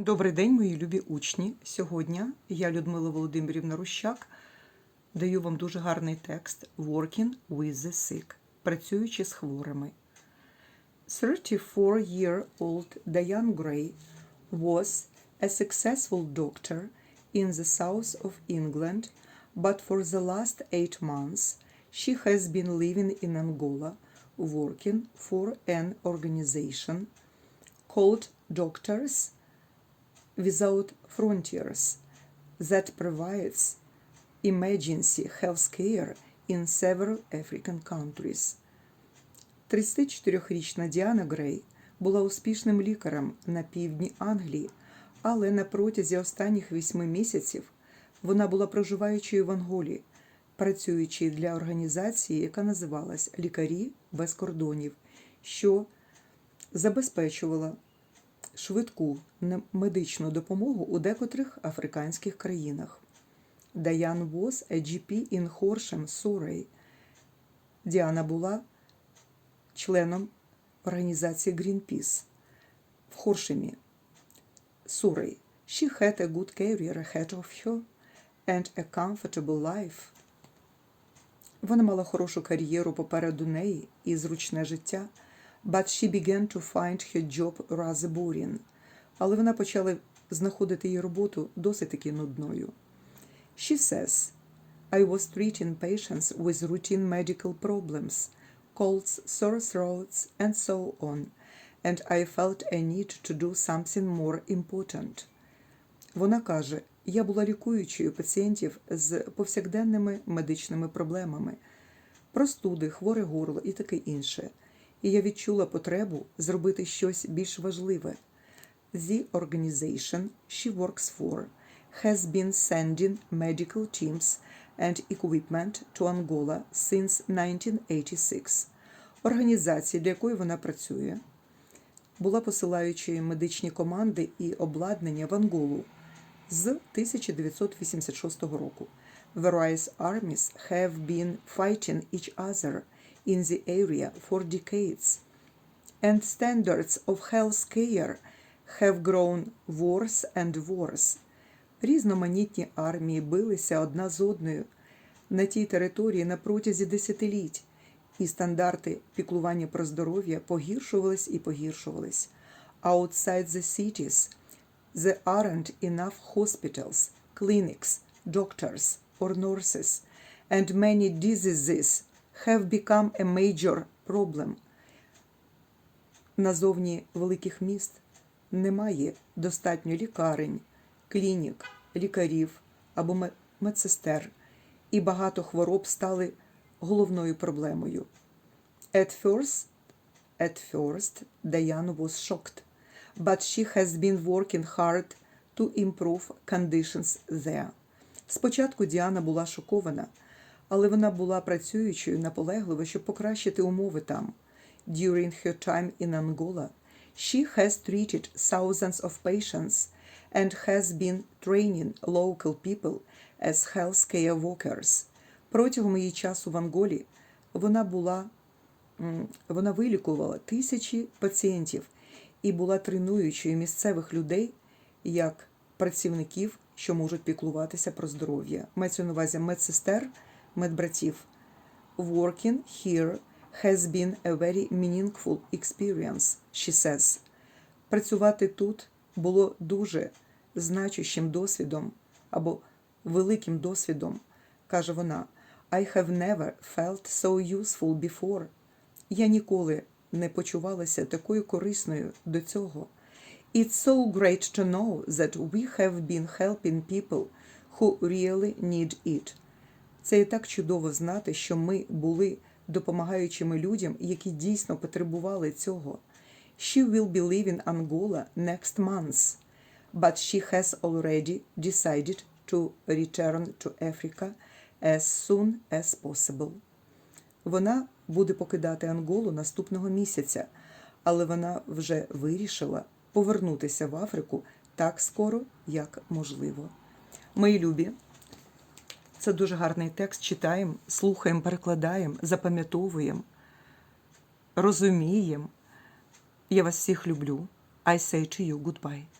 Добрий день, мої любі учні. Сьогодні я, Людмила Володимирівна Рущак, даю вам дуже гарний текст Working with the sick, працюючи з хворими. 34-year-old Diane Gray was a successful doctor in the south of England, but for the last eight months she has been living in Angola, working for an organization called Doctors Without Frontiers that provides emergency health care in several African countries. 34-річна Діана Грей була успішним лікарем на півдні Англії, але на протязі останніх вісьми місяців вона була проживаючою в Анголі, працюючи для організації, яка називалась Лікарі без кордонів, що забезпечувала швидку медичну допомогу у декотрих африканських країнах. Даян was a GP in Horsham, Surrey. Діана була членом організації Greenpeace в Хоршемі, Сурей. She had a good career ahead of her and a comfortable life. Вона мала хорошу кар'єру попереду неї і зручне життя, but she began to find her job rather boring. Але вона почала знаходити її роботу досить таки нудною. She says, I was treating patients with routine medical problems, colds, sore throats, and so on, and I felt a need to do something more important. Вона каже, я була лікуючою пацієнтів з повсякденними медичними проблемами, простуди, хворе горло і таке інше. І я відчула потребу зробити щось більш важливе. The organization she works for has been sending medical teams and equipment to Angola since 1986. Організація, для якої вона працює, була посилаючою медичні команди і обладнання в Анголу з 1986 року. Various armies have been fighting each other in the area for decades, and standards of health care have grown worse and worse. Різноманітні армії билися одна з одною на тій території на протязі десятиліть, і стандарти піклування про здоров'я погіршувались і погіршувались. Outside the cities there aren't enough hospitals, clinics, doctors or nurses, and many diseases have become a major problem. Назовні великих міст немає достатньо лікарень, клінік, лікарів або медсестер, і багато хвороб стали головною проблемою. At first, at first, Diana was shocked, but she has been working hard to improve conditions there. Спочатку Діана була шокована, але вона була працюючою наполегливо, щоб покращити умови там. During her time in Angola, she has treated thousands of patients and has been training local people as healthcare workers. Протягом її часу в Анголі вона була вона вилікувала тисячі пацієнтів і була тренуючою місцевих людей як працівників, що можуть піклуватися про здоров'я. Мається на увазі медсестер, медбратів. Working here has been a very meaningful experience, she says. Працювати тут було дуже значущим досвідом або великим досвідом, каже вона. I have never felt so useful before. Я ніколи не почувалася такою корисною до цього. It's so great to know that we have been helping people who really need it. Це і так чудово знати, що ми були допомагаючими людям, які дійсно потребували цього. She will be leaving Angola next month, but she has already decided to return to Africa as soon as possible. Вона буде покидати Анголу наступного місяця, але вона вже вирішила повернутися в Африку так скоро, як можливо. Мої любі, це дуже гарний текст. Читаємо, слухаємо, перекладаємо, запам'ятовуємо, розуміємо. Я вас всіх люблю. I say to you goodbye.